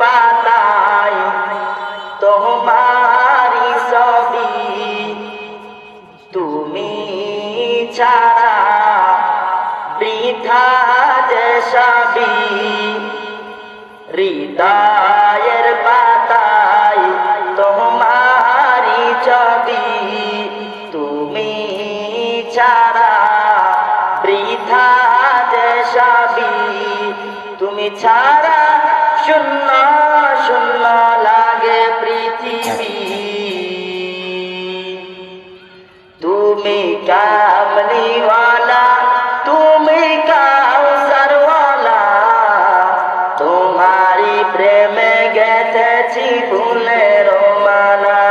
পাতায় তোমারি ছবি। তুমি ছাড়া বৃথা যে সবই। হৃদয়ের পাতায় তোমারি ছবি। তুমি ছাড়া বৃথা যে সবই। তুমি ছাড়া শূন্য শূন্য লাগে পৃথিবী। তুমি কামলিওয়ালা, তুমি কাউসারওয়ালা তোমারি প্রেমে গেছেছি ফুলের মালা।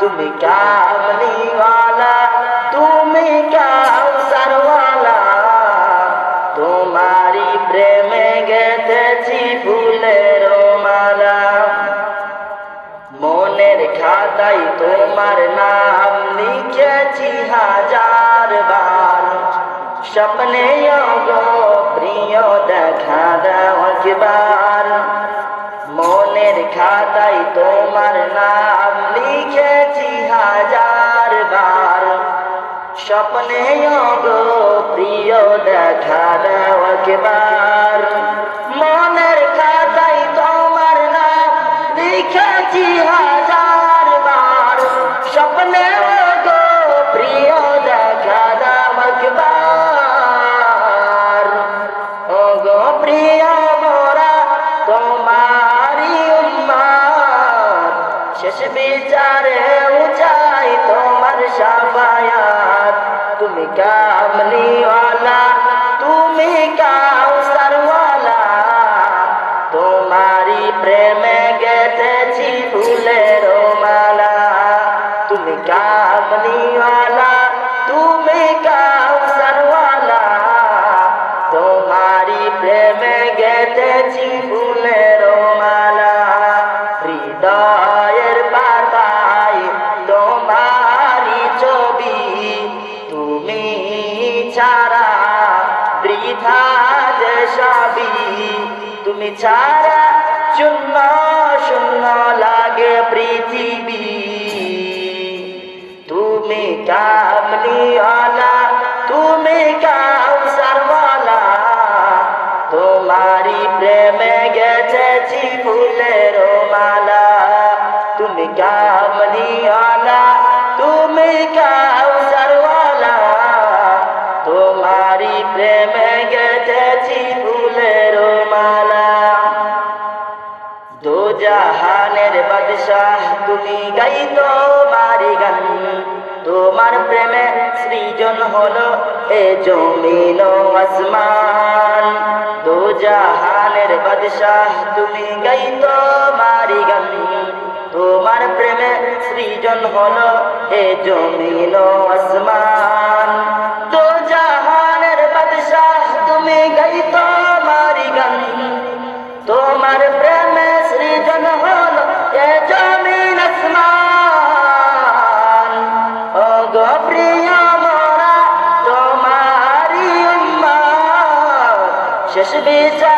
তুমি কামলিওয়ালা খাতায় তোমার নাম লিখেছি হাজার বার। স্বপ্নে প্রিয় দেখা দাও একবার। মনের খাতায় তোমার নাম লিখেছি হাজার বার। স্বপ্নে প্রিয় দেখা দাও একবার। মনের খাতায় তোমার নাম লিখেছি হাজার হৃদয়ের পাতায় তোমারি ছবি। তুমি ছাড়া বৃথা যে তুমি ছাড়া শূন্য শূন্য লাগে পৃথিবী। তুমি কামলিওয়ালা, তুমি কাউসারওয়ালা। তোমারি প্রেমে গেছে ফুলের কামলিওয়ালা তুমি কাউসারওয়ালা তোমারি প্রেমে গেছেছি ফুলের মালা দো জাহানের বাদশাহ তুমি গাই তোমারি গান তোমার প্রেমে সৃজন হলো এ জমিন আসমান দো জাহানের বাদশাহ তুমি গাই তোমারি গান তোমার প্রেমে সৃজন হলো এ জমিন আসমান। দো জাহানের বাদশাহ, তুমি গাই তোমারি গান। তোমার প্রেমে সৃজন হল এ জমিন আসমান। ও গো প্রিয় মোরা তোমারি উম্মত। শেষ বিচারে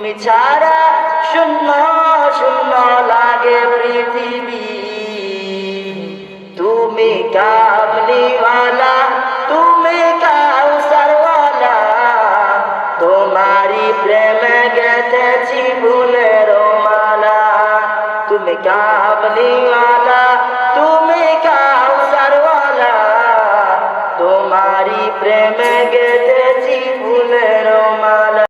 তুমি ছাড়া শূন্য শূন্য লাগে পৃথিবী। তুমি কাবলিওয়ালা, তুমি কাউসারওয়ালা তোমারি প্রেমে গেছে ফুলের মালা। তুমি কামলিওয়ালা